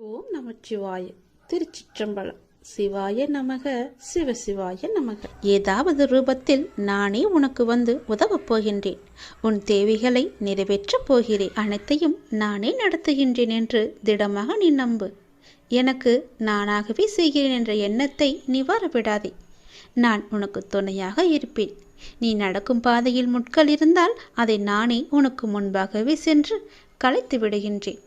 ஓம் நமச்சிவாய. திருச்சிற்றம்பலம். சிவாய நமக சிவசிவாய நமக. ஏதாவது ரூபத்தில் நானே உனக்கு வந்து உதவப் போகின்றேன். உன் தேவைகளை நிறைவேற்றப் போகிறேன் அனைத்தையும் நானே நடத்துகின்றேன் என்று திடமாக நீ நம்பு. எனக்கு நானாகவே செய்கிறேன் என்ற எண்ணத்தை நீ வரவிடாதே. நான் உனக்கு துணையாக இருப்பேன். நீ நடக்கும் பாதையில் முட்கள் இருந்தால் அதை நானே உனக்கு முன்பாகவே சென்று கலைத்து விடுகின்றேன்.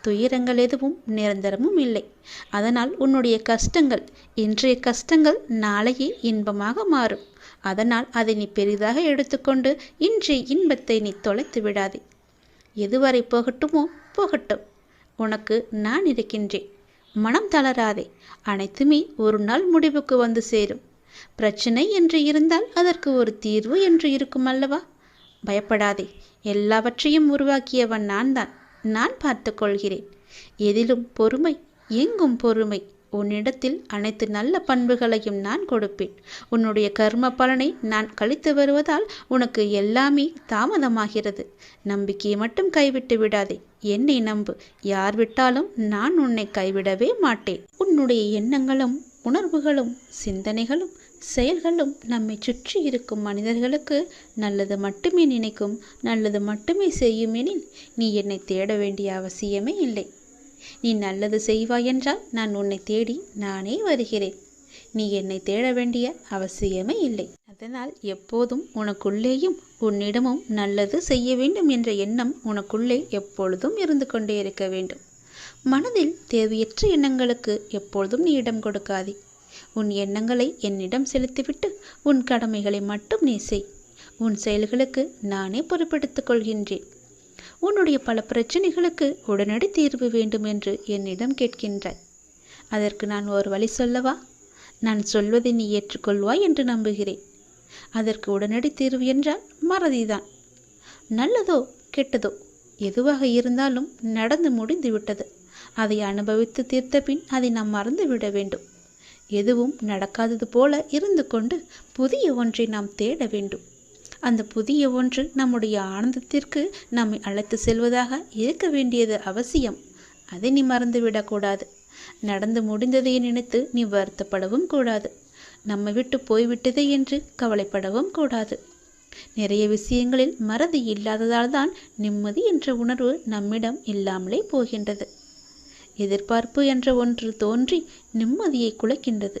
துயரங்கள் எதுவும் நிரந்தரமும் இல்லை. அதனால் உன்னுடைய கஷ்டங்கள் இன்றைய கஷ்டங்கள் நாளையே இன்பமாக மாறும். அதனால் அதை நீ பெரிதாக எடுத்துக்கொண்டு இன்றைய இன்பத்தை நீ தொலைத்து விடாதே. எதுவரை போகட்டுமோ போகட்டும். உனக்கு நான் இருக்கின்றேன். மனம் தளராதே. அனைத்துமே ஒரு நாள் முடிவுக்கு வந்து சேரும். பிரச்சனை என்று இருந்தால் அதற்கு ஒரு தீர்வு என்று இருக்கும் அல்லவா? பயப்படாதே. எல்லாவற்றையும் உருவாக்கியவன் நான் தான் நான் பார்த்து கொள்கிறேன் எதிலும் பொறுமை எங்கும் பொறுமை. உன்னிடத்தில் அனைத்து நல்ல பண்புகளையும் நான் கொடுப்பேன். உன்னுடைய கர்ம பலனை நான் கழித்து வருவதால் உனக்கு எல்லாமே தாமதமாகிறது. நம்பிக்கையை மட்டும் கைவிட்டு விடாதே. என்னை நம்பு. யார் விட்டாலும் நான் உன்னை கைவிடவே மாட்டேன். உன்னுடைய எண்ணங்களும் உணர்வுகளும் சிந்தனைகளும் செயல்களும் நம்மை சுற்றி இருக்கும் மனிதர்களுக்கு நல்லது மட்டுமே நினைக்கும் நல்லது மட்டுமே செய்யும் எனில் நீ என்னை தேட வேண்டிய அவசியமே இல்லை. நீ நல்லது செய்வாய் என்றால் நான் உன்னை தேடி நானே வருகிறேன். நீ என்னை தேட வேண்டிய அவசியமே இல்லை. அதனால் எப்போதும் உனக்குள்ளேயும் உன்னிடமும் நல்லது செய்ய வேண்டும் என்ற எண்ணம் உனக்குள்ளே எப்பொழுதும் இருந்து கொண்டே இருக்க வேண்டும். மனதில் தேவையற்ற எண்ணங்களுக்கு எப்பொழுதும் நீ இடம் கொடுக்காதே. உன் எண்ணங்களை என்னிடம் செலுத்திவிட்டு உன் கடமைகளை மட்டும் நீ செய். உன் செயல்களுக்கு நானே பொறுப்பெடுத்துக் கொள்கின்றேன். உன்னுடைய பல பிரச்சனைகளுக்கு உடனடி தீர்வு வேண்டும் என்று என்னிடம் கேட்கின்றாய். அதற்கு நான் ஒரு வழி சொல்லவா? நான் சொல்வதை நீ ஏற்றுக்கொள்வாய் என்று நம்புகிறேன். அதற்கு உடனடி தீர்வு என்றால் மறதிதான். நல்லதோ கெட்டதோ எதுவாக இருந்தாலும் நடந்து முடிந்து விட்டது அதை அனுபவித்து தீர்த்த பின் அதை நாம் மறந்து விட வேண்டும். எதுவும் நடக்காதது போல இருந்து கொண்டு புதிய ஒன்றை நாம் தேட வேண்டும். அந்த புதிய ஒன்று நம்முடைய ஆனந்தத்திற்கு நம்மை அழைத்து செல்வதாக இருக்க வேண்டியது அவசியம். அதை நீ மறந்துவிடக்கூடாது நடந்து முடிந்ததை நினைத்து நீ வருத்தப்படவும் கூடாது. நம்ம விட்டு போய்விட்டதே என்று கவலைப்படவும் கூடாது. நிறைய விஷயங்களில் மறதி இல்லாததால் தான் நிம்மதி என்ற உணர்வு நம்மிடம் இல்லாமலே போகின்றது. எதிர்பார்ப்பு என்ற ஒன்று தோன்றி நிம்மதியை குலைக்கின்றது.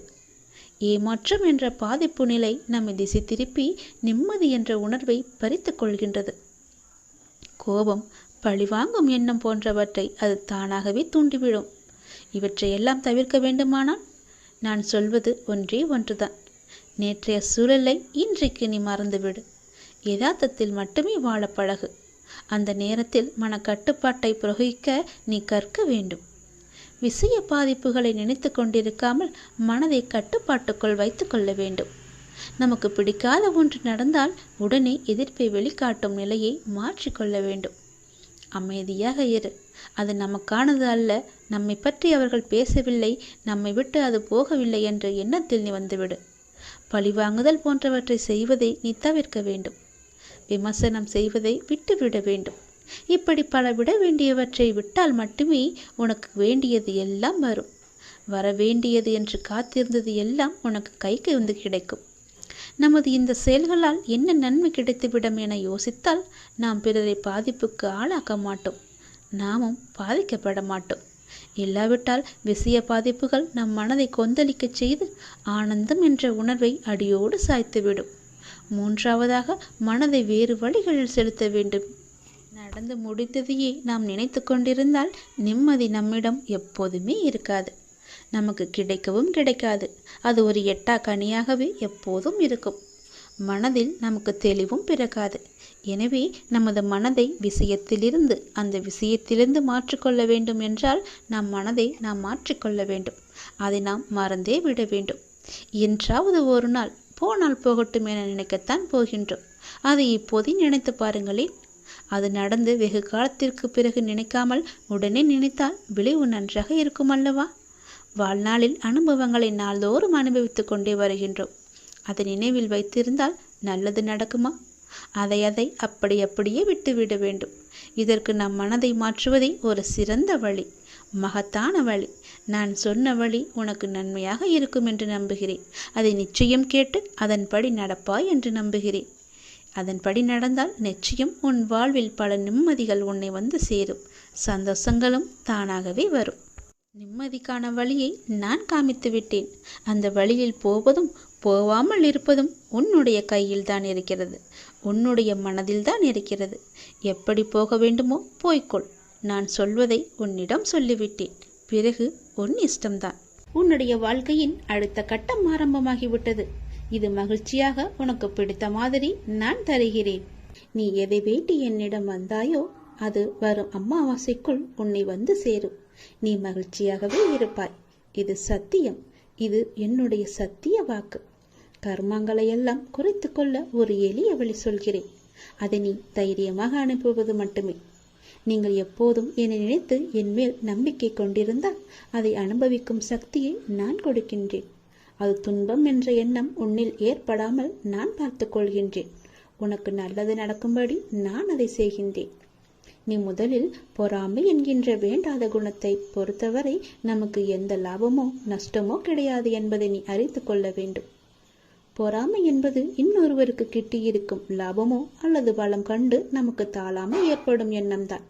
ஏமாற்றம் என்ற பாதிப்பு நிலை நம்மை திசை திருப்பி நிம்மதி என்ற உணர்வை பறித்து கொள்கின்றது. கோபம் பழிவாங்கும் எண்ணம் போன்றவற்றை அது தானாகவே தூண்டிவிடும். இவற்றையெல்லாம் தவிர்க்க வேண்டுமானால் நான் சொல்வது ஒன்றே ஒன்றுதான். நேற்றைய சூழலை இன்றைக்கு நீ மறந்துவிடு. யதார்த்தத்தில் மட்டுமே வாழ பழகு. அந்த நேரத்தில் மனக்கட்டுப்பாட்டை புரோகிக்க நீ கற்க வேண்டும். விஷய பாதிப்புகளை நினைத்து கொண்டிருக்காமல் மனதை கட்டுப்பாட்டுக்குள் வைத்து கொள்ள வேண்டும். நமக்கு பிடிக்காத ஒன்று நடந்தால் உடனே எதிர்ப்பை வெளிக்காட்டும் நிலையை மாற்றிக்கொள்ள வேண்டும். அமைதியாக இரு. அது நமக்கானது அல்ல. நம்மை பற்றி அவர்கள் பேசவில்லை. நம்மை விட்டு அது போகவில்லை என்ற எண்ணத்தில் நீ வந்துவிடு. பழிவாங்குதல் போன்றவற்றை செய்வதை நீ தவிர்க்க வேண்டும். விமர்சனம் செய்வதை விட்டுவிட வேண்டும். இப்படி பல விட வேண்டியவற்றை விட்டால் மட்டுமே உனக்கு வேண்டியது எல்லாம் வரும். வர வேண்டியது என்று காத்திருந்தது எல்லாம் உனக்கு கைக்கு வந்து கிடைக்கும். நமது இந்த செயல்களால் என்ன நன்மை கிடைத்துவிடும் என யோசித்தால் நாம் பிறரை பாதிப்புக்கு ஆளாக்க மாட்டோம். நாமும் பாதிக்கப்பட மாட்டோம். இல்லாவிட்டால் விஷய பாதிப்புகள் நம் மனதை கொந்தளிக்கச் செய்து ஆனந்தம் என்ற உணர்வை அடியோடு சாய்த்துவிடும். மூன்றாவதாக மனதை வேறு வழிகளில் செலுத்த வேண்டும். நடந்து முடித்ததையே நாம் நினைத்து கொண்டிருந்தால் நிம்மதி நம்மிடம் எப்போதுமே இருக்காது. நமக்கு கிடைக்கவும் கிடைக்காது. அது ஒரு எட்டா கனியாகவே எப்போதும் இருக்கும். மனதில் நமக்கு தெளிவும் பிறக்காது. எனவே நமது மனதை விஷயத்திலிருந்து அந்த விஷயத்திலிருந்து மாற்றிக்கொள்ள வேண்டும் என்றால் நம் மனதை நாம் மாற்றிக்கொள்ள வேண்டும். அதை நாம் மறந்தே விட வேண்டும். என்றாவது ஒரு நாள் போனால் போகட்டும் என நினைக்கத்தான் போகின்றோம். அதை இப்போதே நினைத்து பாருங்களேன். அது நடந்து வெகு காலத்திற்கு பிறகு நினைக்காமல் உடனே நினைத்தால் விளைவு நன்றாக இருக்கும் அல்லவா? வாழ்நாளில் அனுபவங்களை நாள்தோறும் அனுபவித்துக் கொண்டே வருகின்றோம். அதை நினைவில் வைத்திருந்தால் நல்லது நடக்குமா? அதை அதை அப்படி அப்படியே விட்டுவிட வேண்டும். இதற்கு நம் மனதை மாற்றுவதே ஒரு சிறந்த வழி. மகத்தான வழி. நான் சொன்ன வழி உனக்கு நன்மையாக இருக்கும் என்று நம்புகிறேன். அதை நிச்சயம் கேட்டு அதன்படி நடப்பாய் என்று நம்புகிறேன். அதன்படி நடந்தால் நிச்சயம் உன் வாழ்வில் பல நிம்மதிகள் உன்னை வந்து சேரும். சந்தோஷங்களும் தானாகவே வரும். நிம்மதிக்கான வழியை நான் காமித்து விட்டேன். அந்த வழியில் போவதும் போவாமல் இருப்பதும் உன்னுடைய கையில் தான் இருக்கிறது. உன்னுடைய மனதில் தான் இருக்கிறது. எப்படி போக வேண்டுமோ போய்க்கொள். நான் சொல்வதை உன்னிடம் சொல்லிவிட்டேன். பிறகு உன் இஷ்டம்தான். உன்னுடைய வாழ்க்கையின் அடுத்த கட்டம் ஆரம்பமாகிவிட்டது. இது மகிழ்ச்சியாக உனக்கு பிடித்த மாதிரி நான் தருகிறேன். நீ எதை வேண்டி என்னிடம் வந்தாயோ அது வரும் அம்மாவாசைக்குள் உன்னை வந்து சேரும். நீ மகிழ்ச்சியாகவே இருப்பாய். இது சத்தியம். இது என்னுடைய சத்திய வாக்கு. கர்மங்களை எல்லாம் குறைத்து கொள்ள ஒரு எளிய வழி சொல்கிறேன். அதை நீ தைரியமாக அனுப்புவது மட்டுமே. நீங்கள் எப்போதும் என்னை நினைத்து என் மேல் நம்பிக்கை கொண்டிருந்தால் அதை அனுபவிக்கும் சக்தியை நான் கொடுக்கின்றேன். அது துன்பம் என்ற எண்ணம் உன்னில் ஏற்படாமல் நான் பார்த்துக் கொள்கின்றேன். உனக்கு நல்லது நடக்கும்படி நான் அதை செய்கின்றேன். நீ முதலில் பொறாமை என்கின்ற வேண்டாத குணத்தை பொறுத்தவரை நமக்கு எந்த லாபமோ நஷ்டமோ கிடையாது என்பதை நீ அறிந்து கொள்ள வேண்டும். பொறாமை என்பது இன்னொருவருக்கு கிட்டியிருக்கும் லாபமோ அல்லது பலம் கண்டு நமக்கு தாழாமல் ஏற்படும் எண்ணம்தான்.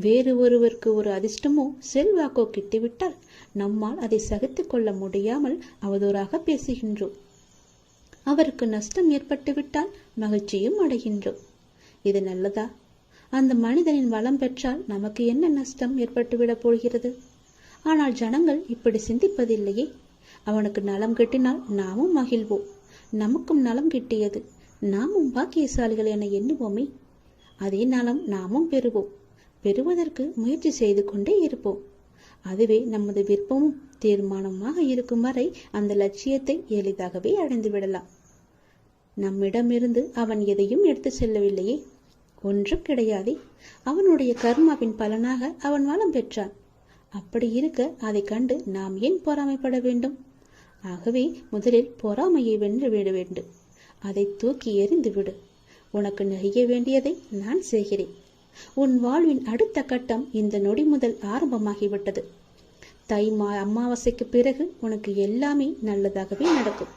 வேறு ஒருவருக்கு ஒரு அதிர்ஷ்டமோ செல்வாக்கோ கிட்டிவிட்டால் நம்மால் அதை சகித்துக் கொள்ள முடியாமல் அவதூறாக பேசுகின்றோம். அவருக்கு நஷ்டம் ஏற்பட்டுவிட்டால் மகிழ்ச்சியும் அடைகின்றோம். இது நல்லதா? அந்த மனிதனின் வளம் பெற்றால் நமக்கு என்ன நஷ்டம் ஏற்பட்டுவிடப் போகிறது? ஆனால் ஜனங்கள் இப்படி சிந்திப்பதில்லையே. அவனுக்கு நலம் கிட்டினால் நாமும் மகிழ்வோம். நமக்கும் நலம் கிட்டியது நாமும் பாக்கியசாலிகள் என எண்ணுவோமே. அதே நலம் நாமும் பெறுவோம். பெறுவதற்கு முயற்சி செய்து கொண்டே இருப்போம். அதுவே நமது விருப்பமும் தீர்மானமாக இருக்கும் வரை அந்த லட்சியத்தை எளிதாகவே அடைந்து விடலாம். நம்மிடமிருந்து அவன் எதையும் எடுத்து செல்லவில்லையே. ஒன்றும் கிடையாதே. அவனுடைய கர்மாவின் பலனாக அவன் வளம் பெற்றான். அப்படி இருக்க அதை கண்டு நாம் ஏன் பொறாமைப்பட வேண்டும்? ஆகவே முதலில் பொறாமையை வென்று விட வேண்டும். அதை தூக்கி எறிந்து விடு. உனக்கு நெய்ய வேண்டியதை நான் செய்கிறேன். உன் வாழ்வின் அடுத்த கட்டம் இந்த நொடி முதல் ஆரம்பமாகிவிட்டது. தை மா அமாவாசைக்கு பிறகு உனக்கு எல்லாமே நல்லதாகவே நடக்கும்.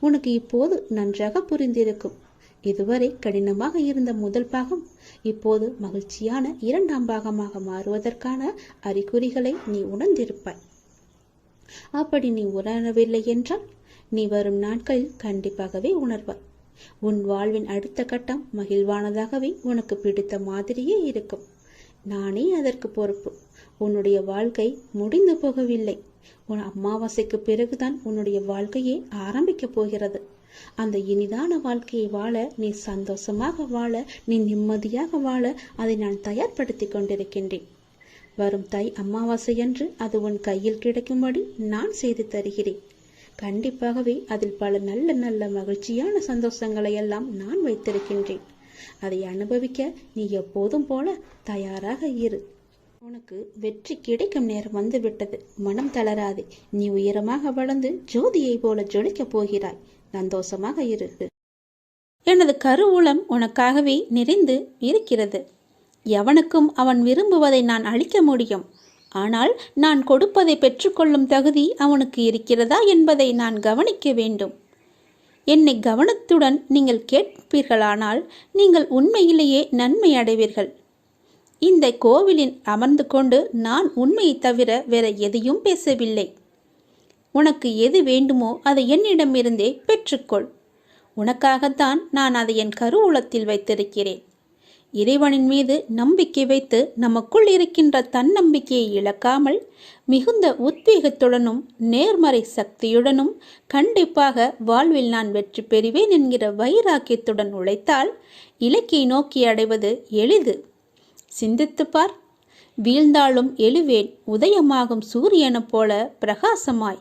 உனக்கு இப்போது நன்றாக புரிந்திருக்கும். இதுவரை கடினமாக இருந்த முதல் பாகம் இப்போது மகிழ்ச்சியான இரண்டாம் பாகமாக மாறுவதற்கான அறிகுறிகளை நீ உணர்ந்திருப்பாய். அப்படி நீ உணரவில்லை என்றால் நீ வரும் நாட்களில் கண்டிப்பாகவே உணர்வாய். உன் வாழ்வின் அடுத்த கட்டம் மகிழ்வானதாகவே உனக்கு பிடித்த மாதிரியே இருக்கும். நானே அதற்கு பொறுப்பு. உன்னுடைய வாழ்க்கை முடிந்து போகவில்லை. உன் அமாவாசைக்கு பிறகுதான் உன்னுடைய வாழ்க்கையே ஆரம்பிக்கப் போகிறது. அந்த இனிதான வாழ்க்கையை வாழ நீ சந்தோஷமாக வாழ நீ நிம்மதியாக வாழ அதை நான் தயார்படுத்தி கொண்டிருக்கின்றேன். வரும் தை அமாவாசையன்று அது உன் கையில் கிடைக்கும்படி நான் செய்து தருகிறேன். கண்டிப்பாகவே அதில் பல நல்ல நல்ல மகிழ்ச்சியான சந்தோஷங்களை எல்லாம் நான் வைத்திருக்கின்றேன். அதை அனுபவிக்க நீ எப்போதும் போல தயாராக இரு. உனக்கு வெற்றி கிடைக்கும் நேரம் வந்து விட்டது மனம் தளராதே. நீ உயரமாக வளர்ந்து ஜோதியை போல ஜொலிக்கப் போகிறாய். சந்தோஷமாக இரு. எனது கருவூலம் உனக்காகவே நிறைந்து இருக்கிறது. எவனுக்கும் அவன் விரும்புவதை நான் அளிக்க முடியும். ஆனால் நான் கொடுப்பதை பெற்றுக்கொள்ளும் தகுதி அவனுக்கு இருக்கிறதா என்பதை நான் கவனிக்க வேண்டும். என்னை கவனத்துடன் நீங்கள் கேட்பீர்களானால் நீங்கள் உண்மையிலேயே நன்மை அடைவீர்கள். இந்த கோவிலில் அமர்ந்து கொண்டு நான் உண்மையை தவிர வேற எதையும் பேசவில்லை. உனக்கு எது வேண்டுமோ அதை என்னிடமிருந்தே பெற்றுக்கொள். உனக்காகத்தான் நான் அதை என் கருவூலத்தில் வைத்திருக்கிறேன். இறைவனின் மீது நம்பிக்கை வைத்து நமக்குள் இருக்கின்ற தன்னம்பிக்கையை இழக்காமல் மிகுந்த உத்வேகத்துடனும் நேர்மறை சக்தியுடனும் கண்டிப்பாக வாழ்வில் நான் வெற்றி பெறுவேன் என்கிற வைராக்கியத்துடன் உழைத்தால் இலக்கை நோக்கி அடைவது எளிது. சிந்தித்துப்பார் வீழ்ந்தாலும் எழுவேன். உதயமாகும் சூரியனைப் போல பிரகாசமாய்.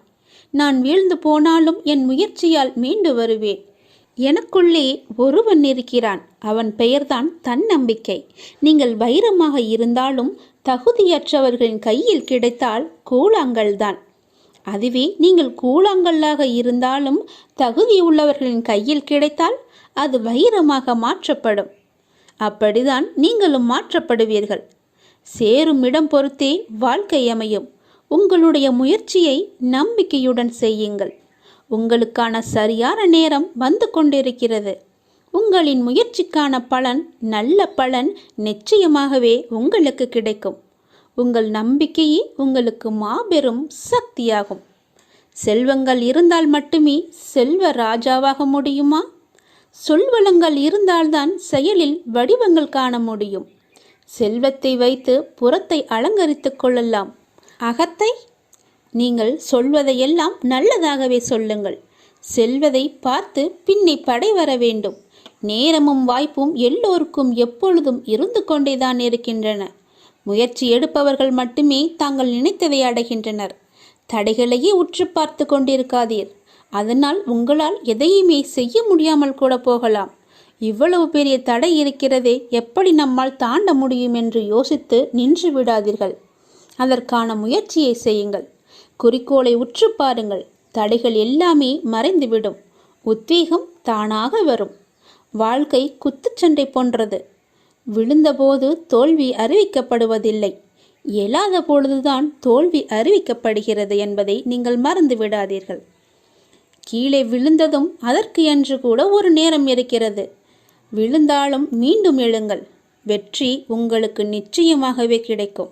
நான் வீழ்ந்து போனாலும் என் முயற்சியால் மீண்டு வருவேன். எனக்குள்ளே ஒருவன் இருக்கிறான். அவன் பெயர்தான் தன்னம்பிக்கை. நீங்கள் வைரமாக இருந்தாலும் தகுதியற்றவர்களின் கையில் கிடைத்தால் கூழாங்கல்தான் அதுவே நீங்கள் கூழாங்கல்லாக இருந்தாலும் தகுதியுள்ளவர்களின் கையில் கிடைத்தால் அது வைரமாக மாற்றப்படும். அப்படிதான் நீங்களும் மாற்றப்படுவீர்கள். சேரும் இடம் பொறுத்தே வாழ்க்கை அமையும். உங்களுடைய முயற்சியை நம்பிக்கையுடன் செய்யுங்கள். உங்களுக்கான சரியான நேரம் வந்து கொண்டிருக்கிறது. உங்களின் முயற்சிக்கான பலன் நல்ல பலன் நிச்சயமாகவே உங்களுக்கு கிடைக்கும். உங்கள் நம்பிக்கையே உங்களுக்கு மாபெரும் சக்தியாகும். செல்வங்கள் இருந்தால் மட்டுமே செல்வ ராஜாவாக முடியுமா? சொல்வளங்கள் இருந்தால்தான் செயலில் வடிவங்கள் காண முடியும். செல்வத்தை வைத்து புறத்தை அலங்கரித்துக் கொள்ளலாம். அகத்தை நீங்கள் சொல்வதையெல்லாம் நல்லதாகவே சொல்லுங்கள். செல்வதை பார்த்து பின்னே படை வர வேண்டும். நேரமும் வாய்ப்பும் எல்லோருக்கும் எப்பொழுதும் இருந்து கொண்டேதான் இருக்கின்றன. முயற்சி எடுப்பவர்கள் மட்டுமே தாங்கள் நினைத்ததை அடைகின்றனர். தடைகளையே உற்று பார்த்து கொண்டிருக்காதீர். அதனால் உங்களால் எதையுமே செய்ய முடியாமல் கூட போகலாம். இவ்வளவு பெரிய தடை இருக்கிறதே எப்படி நம்மால் தாண்ட முடியும் என்று யோசித்து நின்று விடாதீர்கள். அதற்கான முயற்சியை செய்யுங்கள். குறிக்கோளை உற்று பாருங்கள். தடைகள் எல்லாமே மறைந்துவிடும். உத்வேகம் தானாக வரும். வாழ்க்கை குத்துச்சண்டை போன்றது. விழுந்தபோது தோல்வி அறிவிக்கப்படுவதில்லை. இயலாத பொழுதுதான் தோல்வி அறிவிக்கப்படுகிறது என்பதை நீங்கள் மறந்து விடாதீர்கள். கீழே விழுந்ததும் அதற்கு என்று கூட ஒரு நேரம் இருக்கிறது. விழுந்தாலும் மீண்டும் எழுங்கள். வெற்றி உங்களுக்கு நிச்சயமாகவே கிடைக்கும்.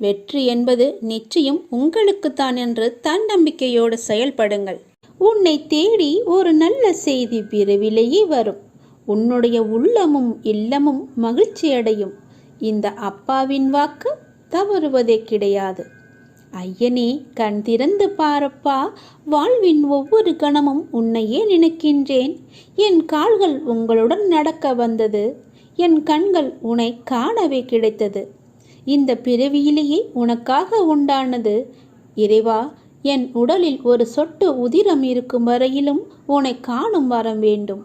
வெற்றி என்பது நிச்சயம் உங்களுக்குத்தான் என்று தன்னம்பிக்கையோடு செயல்படுங்கள். உன்னை தேடி ஒரு நல்ல செய்தி விரைவிலேயே வரும். உன்னுடைய உள்ளமும் இல்லமும் மகிழ்ச்சியடையும் இந்த அப்பாவின் வாக்கு தவறுவதே கிடையாது. ஐயனே கண் திறந்து பாரப்பா. வாழ்வின் ஒவ்வொரு கணமும் உன்னையே நினைக்கின்றேன். என் கால்கள் உங்களுடன் நடக்க வந்தது. என் கண்கள் உன்னை காணவே கிடைத்தது. இந்த பிறவியிலேயே உனக்காக உண்டானது. இறைவா என் உடலில் ஒரு சொட்டு உதிரம் இருக்கும் வரையிலும் உன்னை காணும் வரம் வேண்டும்.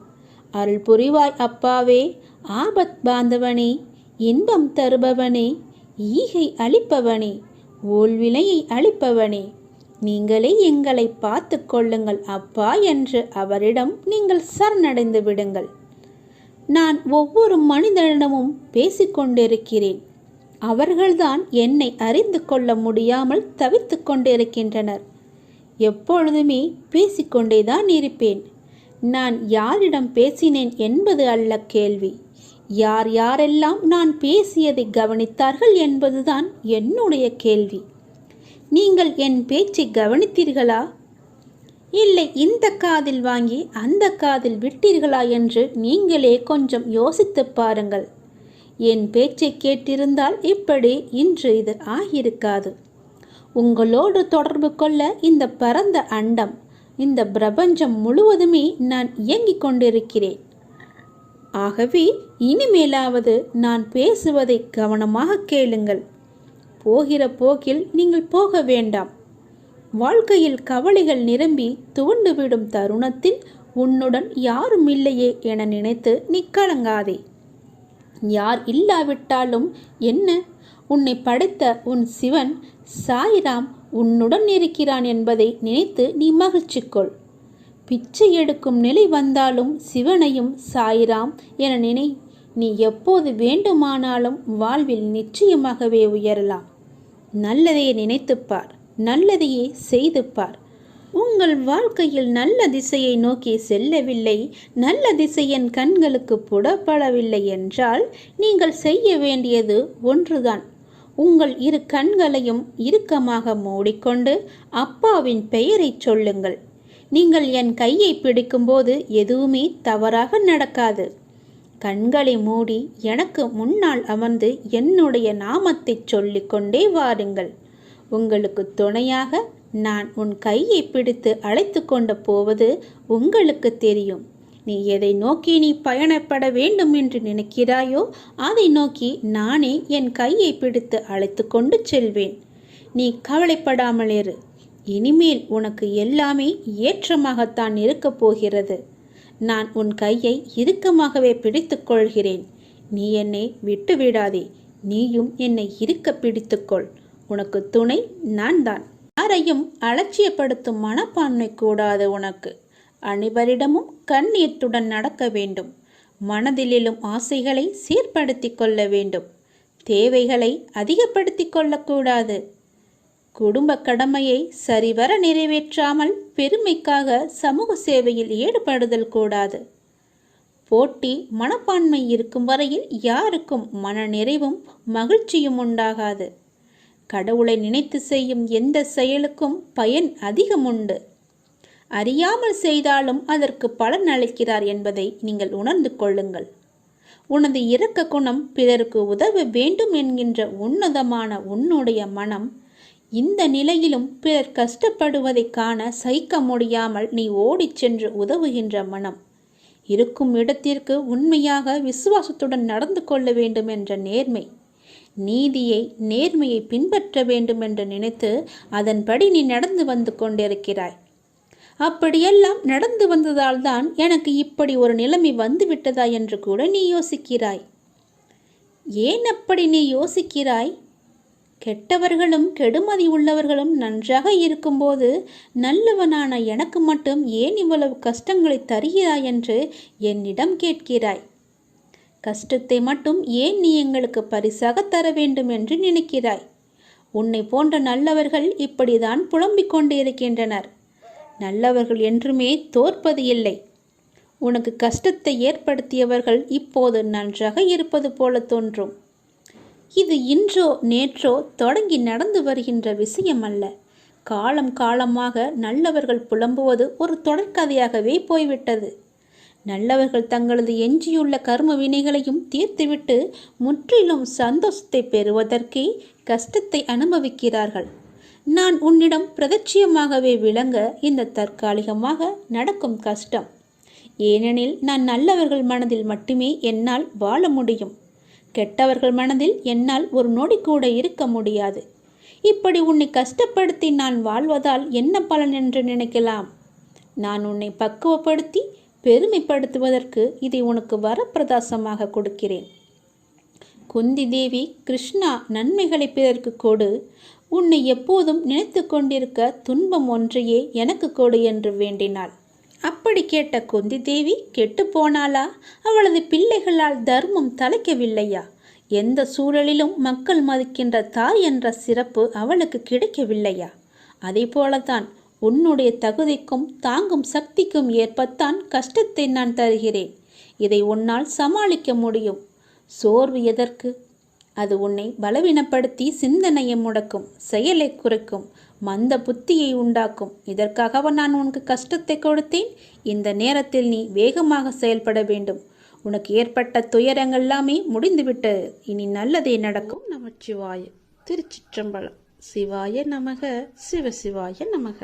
அருள் புரிவாய் அப்பாவே ஆபத் பாந்தவனே இன்பம் தருபவனே ஈகை அளிப்பவனே ஓல்விலையை அளிப்பவனே. நீங்களே எங்களை பார்த்து கொள்ளுங்கள் அப்பா என்று அவரிடம் நீங்கள் சரணடைந்து விடுங்கள். நான் ஒவ்வொரு மனிதனிடமும் பேசிக்கொண்டிருக்கிறேன் அவர்கள்தான் என்னை அறிந்து கொள்ள முடியாமல் தவித்து கொண்டிருக்கின்றனர். எப்பொழுதுமே பேசிக்கொண்டேதான் இருப்பேன். நான் யாரிடம் பேசினேன் என்பது அல்ல கேள்வி. யார் யாரெல்லாம் நான் பேசியதை கவனித்தார்கள் என்பதுதான் என்னுடைய கேள்வி. நீங்கள் என் பேச்சை கவனித்தீர்களா? இல்லை இந்த காதில் வாங்கி அந்த காதில் விட்டீர்களா என்று நீங்களே கொஞ்சம் யோசித்துப் பாருங்கள். என் பேச்சை கேட்டிருந்தால் இப்படி இன்று இது ஆகியிருக்காது. உங்களோடு தொடர்பு கொள்ள இந்த பரந்த அண்டம் இந்த பிரபஞ்சம் முழுவதுமே நான் இயங்கிக் கொண்டிருக்கிறேன். ஆகவே இனிமேலாவது நான் பேசுவதை கவனமாக கேளுங்கள். போகிற போக்கில் நீங்கள் போக வேண்டாம். வாழ்க்கையில் கவலைகள் நிரம்பி துவண்டுவிடும் தருணத்தில் உன்னுடன் யாரும் இல்லையே என நினைத்து நீ கலங்காதே. யார் இல்லாவிட்டாலும் என்ன? உன்னை படைத்த உன் சிவன் சாய்ராம் உன்னுடன் இருக்கிறான் என்பதை நினைத்து நீ மகிழ்ச்சி கொள் பிச்சை எடுக்கும் நிலை வந்தாலும் சிவனையும் சாய்ராம் என நினை. நீ எப்போது வேண்டுமானாலும் வாழ்வில் நிச்சயமாகவே உயரலாம். நல்லதையே நினைத்துப்பார் நல்லதையே செய்து பார். உங்கள் வாழ்க்கையில் நல்ல திசையை நோக்கி செல்லவில்லை. நல்ல திசை என் கண்களுக்கு புடப்படவில்லை என்றால் நீங்கள் செய்ய வேண்டியது ஒன்றுதான். உங்கள் இரு கண்களையும் இறுக்கமாக மூடிக்கொண்டு அப்பாவின் பெயரைச் சொல்லுங்கள். நீங்கள் என் கையை பிடிக்கும்போது எதுவுமே தவறாக நடக்காது. கண்களை மூடி எனக்கு முன்னால் அமர்ந்து என்னுடைய நாமத்தைச் சொல்லிக்கொண்டே வாருங்கள். உங்களுக்கு துணையாக நான் உன் கையை பிடித்து அழைத்து கொண்டு போவது உங்களுக்கு தெரியும். நீ எதை நோக்கி நீ பயணப்பட வேண்டும் என்று நினைக்கிறாயோ அதை நோக்கி நானே என் கையை பிடித்து அழைத்து கொண்டு செல்வேன். நீ கவலைப்படாமல் இரு. இனிமேல் உனக்கு எல்லாமே ஏற்றமாகத்தான் இருக்கப் போகிறது. நான் உன் கையை இறுக்கமாகவே பிடித்து கொள்கிறேன். நீ என்னை விட்டு விடாதே நீயும் என்னை இருக்க பிடித்துக்கொள் உனக்கு துணை நான் தான் யாரையும் அலட்சியப்படுத்தும் மனப்பான்மை கூடாது உனக்கு. அனைவரிடமும் கண்ணீர்த்துடன் நடக்க வேண்டும். மனதிலும் ஆசைகளை சீர்படுத்தி கொள்ள வேண்டும். தேவைகளை அதிகப்படுத்தி கொள்ளக்கூடாது குடும்ப கடமையை சரிவர நிறைவேற்றாமல் பெருமைக்காக சமூக சேவையில் ஈடுபடுதல் கூடாது. போட்டி மனப்பான்மை இருக்கும் வரையில் யாருக்கும் மன நிறைவும் மகிழ்ச்சியும் உண்டாகாது. கடவுளை நினைத்து செய்யும் எந்த செயலுக்கும் பயன் அதிகம் உண்டு அறியாமல் செய்தாலும் அதற்கு பலன் அளிக்கிறார் என்பதை நீங்கள் உணர்ந்து கொள்ளுங்கள். உனது இரக்க குணம் பிறருக்கு உதவ வேண்டும் என்கின்ற உன்னதமான உன்னுடைய மனம் இந்த நிலையிலும் பிறர் கஷ்டப்படுவதைக் காண சகிக்க முடியாமல் நீ ஓடிச் சென்று உதவுகின்ற மனம். இருக்கும் இடத்திற்கு உண்மையாக விசுவாசத்துடன் நடந்து கொள்ள வேண்டும் என்ற நேர்மை. நீதியை நேர்மையை பின்பற்ற வேண்டும் என்று நினைத்து அதன்படி நீ நடந்து வந்து கொண்டிருக்கிறாய். அப்படியெல்லாம் நடந்து வந்ததால் தான் எனக்கு இப்படி ஒரு நிலைமை வந்துவிட்டதா என்று கூட நீ யோசிக்கிறாய். ஏன் அப்படி நீ யோசிக்கிறாய்? கெட்டவர்களும் கெடுமதி உள்ளவர்களும் நன்றாக இருக்கும்போது நல்லவனான எனக்கு மட்டும் ஏன் இவ்வளவு கஷ்டங்களை தருகிறாய் என்று என்னிடம் கேட்கிறாய். கஷ்டத்தை மட்டும் ஏன் நீ எங்களுக்கு பரிசாக தர வேண்டும் என்று நினைக்கிறாய்? உன்னை போன்ற நல்லவர்கள் இப்படிதான் புலம்பிக் கொண்டு இருக்கின்றனர். நல்லவர்கள் என்றுமே தோற்பது இல்லை. உனக்கு கஷ்டத்தை ஏற்படுத்தியவர்கள் இப்போது நன்றாக இருப்பது போல தோன்றும். இது இன்றோ நேற்றோ தொடங்கி நடந்து வருகின்ற விஷயம் அல்ல. காலம் காலமாக நல்லவர்கள் புலம்புவது ஒரு தொடர்கதையாகவே போய்விட்டது. நல்லவர்கள் தங்களது எஞ்சியுள்ள கர்ம வினைகளையும் தீர்த்துவிட்டு முற்றிலும் சந்தோஷத்தை பெறுவதற்கே கஷ்டத்தை அனுபவிக்கிறார்கள். நான் உன்னிடம் பிரதட்சியமாகவே விளங்க இந்த தற்காலிகமாக நடக்கும் கஷ்டம். ஏனெனில் நான் நல்லவர்கள் மனதில் மட்டுமே என்னால் வாழ முடியும். கெட்டவர்கள் மனதில் என்னால் ஒரு நொடி கூட இருக்க முடியாது. இப்படி உன்னை கஷ்டப்படுத்தி நான் வாழ்வதால் என்ன பலன் என்று நினைக்கலாம்? நான் உன்னை பக்குவப்படுத்தி பெருமைப்படுத்துவதற்கு இதை உனக்கு வரப்பிரதாசமாக கொடுக்கிறேன். குந்தி தேவி கிருஷ்ணா நன்மைகளை பிறருக்கு கொடு. உன்னை எப்போதும் நினைத்து கொண்டிருக்க துன்பம் ஒன்றையே எனக்கு கொடு என்று வேண்டினாள். அப்படி கேட்ட குந்தி தேவி கெட்டு போனாளா? அவளது பிள்ளைகளால் தர்மம் தலைக்கவில்லையா? எந்த சூழலிலும் மக்கள் மதிக்கின்ற தாய் என்ற சிறப்பு அவளுக்கு கிடைக்கவில்லையா? அதே போலத்தான் உன்னுடைய தகுதிக்கும் தாங்கும் சக்திக்கும் ஏற்பத்தான் கஷ்டத்தை நான் தருகிறேன். இதை உன்னால் சமாளிக்க முடியும். சோர்வு எதற்கு? அது உன்னை பலவீனப்படுத்தி சிந்தனையை முடக்கும் செயலை குறைக்கும் மந்த புத்தியை உண்டாக்கும். இதற்காகவா நான் உனக்கு கஷ்டத்தை கொடுத்தேன்? இந்த நேரத்தில் நீ வேகமாக செயல்பட வேண்டும். உனக்கு ஏற்பட்ட துயரங்கள் எல்லாமே முடிந்துவிட்டது. இனி நல்லதே நடக்கும். நமச்சிவாய. திருச்சிற்றம்பலம். சிவாய நமக. சிவசிவாய நமக.